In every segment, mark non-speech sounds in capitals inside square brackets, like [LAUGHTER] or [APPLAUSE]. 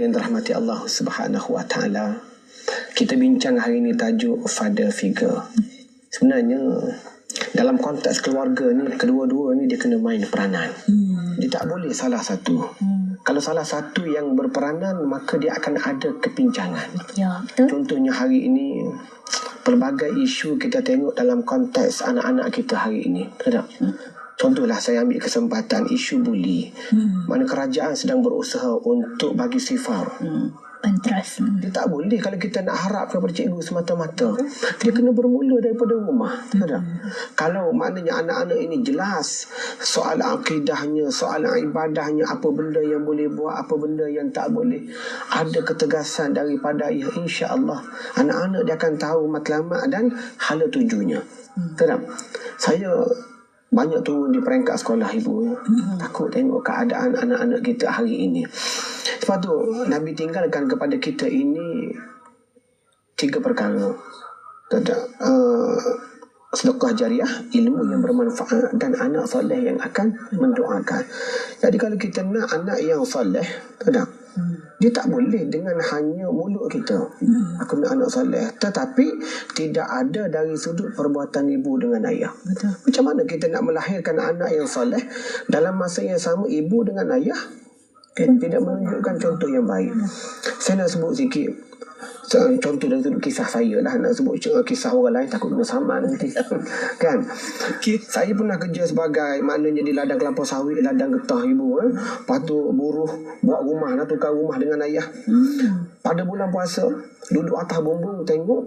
yang dirahmati Allah Subhanahu Wa Taala. Kita bincang hari ini tajuk father figure. Sebenarnya dalam konteks keluarga ni kedua-dua ni dia kena main peranan. Hmm. Dia tak boleh salah satu. Hmm. Kalau salah satu yang berperanan maka dia akan ada kepincangan. Ya, betul. Contohnya hari ini pelbagai isu kita tengok dalam konteks anak-anak kita hari ini. Tak? Contohlah saya ambil kesempatan isu buli. Hmm. Mana kerajaan sedang berusaha untuk bagi sifar. Hmm. Pantras. Hmm. Dia tak boleh kalau kita nak harap kepada cikgu semata-mata. Dia kena bermula daripada rumah. Tak? Kalau maknanya anak-anak ini jelas soal akidahnya, soal ibadahnya, apa benda yang boleh buat, apa benda yang tak boleh. Ada ketegasan daripada ayah insya-Allah. Anak-anak dia akan tahu matlamat dan hala tujunya. Tak? Saya banyak turun di peringkat sekolah ibu. Takut tengok keadaan anak-anak kita hari ini. Sebab tu Nabi tinggalkan kepada kita ini tiga perkara. Tidak uh, sedekah jariah, ilmu yang bermanfaat dan anak soleh yang akan mendoakan. Jadi kalau kita nak anak yang soleh, tidak dia tak boleh dengan hanya mulut kita. Aku nak anak soleh. Tetapi tidak ada dari sudut perbuatan ibu dengan ayah. Betul. Macam mana kita nak melahirkan anak yang soleh dalam masa yang sama ibu dengan ayah eh, tidak menunjukkan contoh yang baik. Saya nak sebut sikit contoh dari sudut kisah saya lah. Nak sebut c- kisah orang lain takut kena sama nanti. [LAUGHS] Kan? Ki- saya pernah kerja sebagai maknanya di ladang kelapa sawit ladang getah ibu eh. lepas tu buruh buat rumah nak tukar rumah dengan ayah. Pada bulan puasa duduk atas bumbung tengok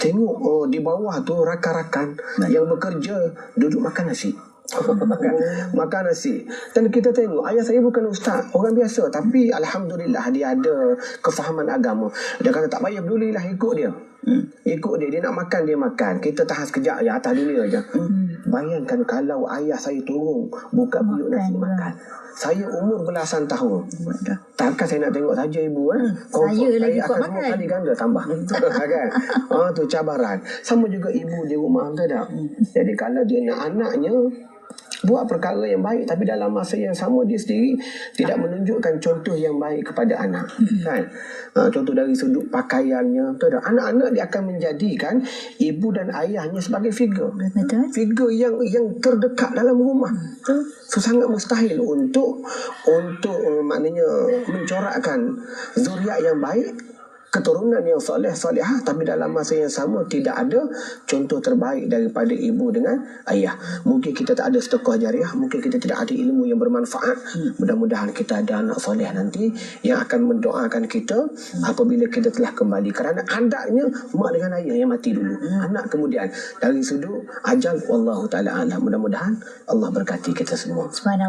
tengok oh di bawah tu rakan-rakan yang bekerja duduk makan nasi makan, [LAUGHS] makan nasi dan kita tengok ayah saya bukan ustaz orang biasa tapi alhamdulillah dia ada kefahaman agama dia kata tak payah pedulilah ikut dia hmm. ikut dia dia nak makan dia makan kita tahan sekejap je atas dunia je hmm. bayangkan kalau ayah saya turun buka biuk nasi Makan. makan saya umur belasan tahun Betul. Takkan saya nak tengok saja ibu eh. saya lagi saya kuat akan dua makan. kali ganda tambah. [LAUGHS] kan? Ah tu cabaran. Sama juga ibu di rumah tak tak? Jadi kalau dia nak anaknya buat perkara yang baik tapi dalam masa yang sama dia sendiri tidak menunjukkan contoh yang baik kepada anak kan? Ha, contoh dari sudut pakaiannya betul tak? Anak-anak dia akan menjadikan ibu dan ayahnya sebagai figure. Betul. figure yang yang terdekat dalam rumah. So sangat mustahil untuk untuk uh, maknanya mencorakkan zuriat yang baik keturunan yang soleh solehah tapi dalam masa yang sama tidak ada contoh terbaik daripada ibu dengan ayah. Mungkin kita tak ada sedekah jariah mungkin kita tidak ada ilmu yang bermanfaat. Mudah-mudahan kita ada anak soleh nanti yang akan mendoakan kita apabila kita telah kembali kerana adanya mak dengan ayah yang mati dulu. Anak kemudian. Dari sudut ajal wallahu taala alam. Mudah-mudahan Allah berkati kita semua. Subhanallah.